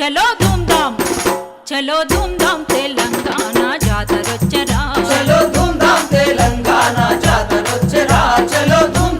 చలో ధూమ్ధామ్ చలో ధూమ్ధామ్ తెలంగాణ జాతరొచ్చరా చలో ధూమ్ధామ్ తెలంగాణ జాతరొచ్చరా చలో ధూమ్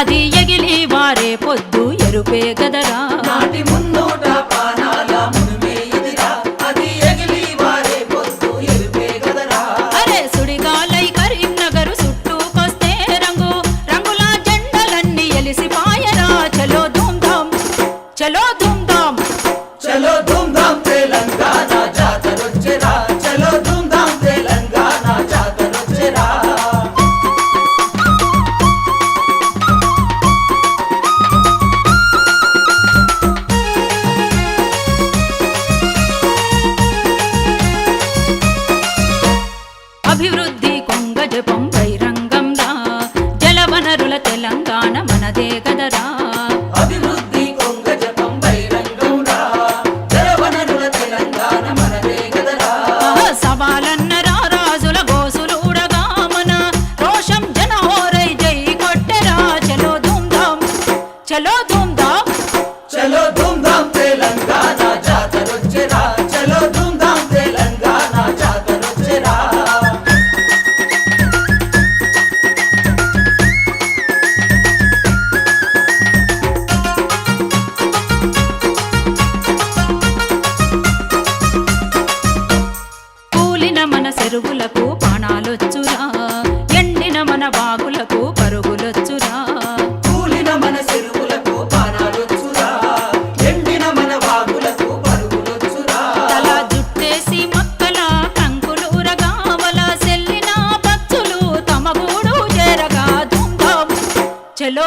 అది ఎగిలి వారే పొద్దు ఎరుపే గదరా. ప్రాణాలొచ్చురా ఎండిన మన బాగులకు పరుగులొచ్చురా. కూలిన మన చెరువులకు పానాలొచ్చురా ఎండిన మన బాగులకు పరుగులొచ్చురా. తల జుట్టేసి మక్కల కంకులూర గావల సెల్లిన పచ్చులు తమ గూడు చేరగా దుందాము చెలో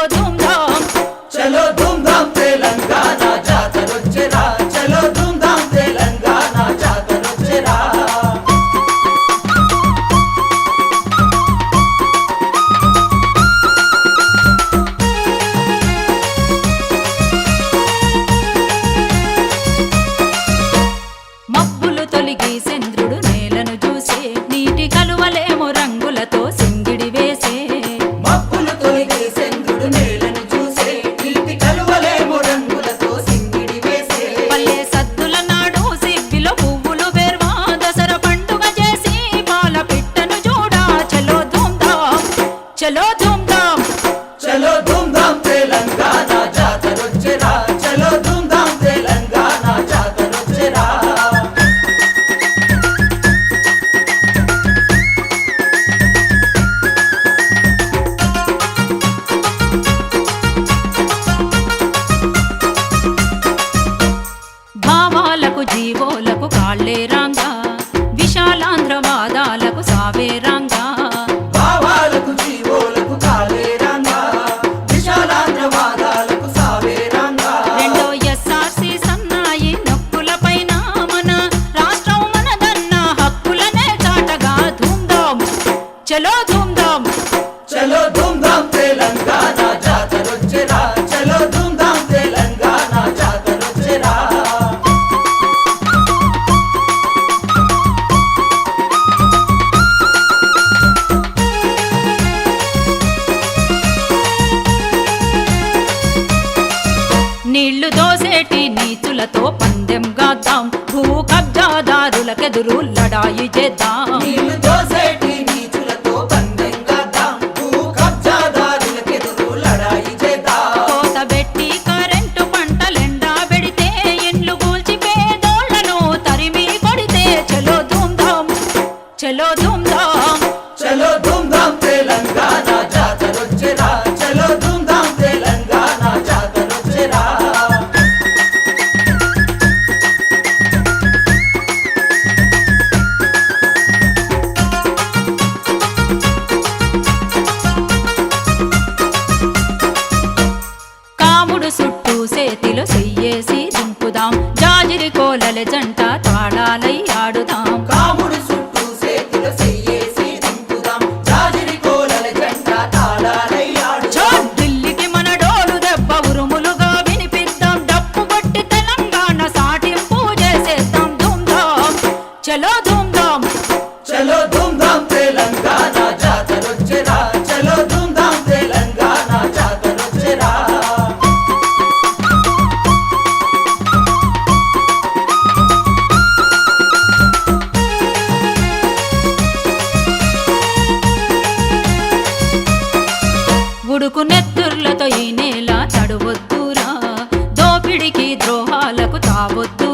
en భావాలకు జీవోలకు కాళ్ళే రాంగా. విశాలాంధ్ర వాదాలకు సావే రాంగా. భావాలకు జీవోలకు కాళ్ళే రాంగా. విశాలాంధ్ర వాదాలకు సావే రాంగా. రెండో ఎస్ఆర్సి సన్నాయి నొక్కుల పైన మన రాష్ట్రం మనదన్న హక్కులనే చాటగా ధూమ్ధాం చలో నీళ్ళు దోసేటి నీచులతో పందెం గాద్దాం. భూ కబ్జాదారులకెదురు లడాయి చేద్దాం. నీళ్ళు దోసేటి చేతిలో చెయ్యేసి దింపుదాం. జాజిరి కోలల జంట తాళాలై ఆడుదాం. కొడుకు నెత్తుర్లతో ఈ నేల తడవద్దురా. దోపిడికి ద్రోహాలకు తావొద్దు.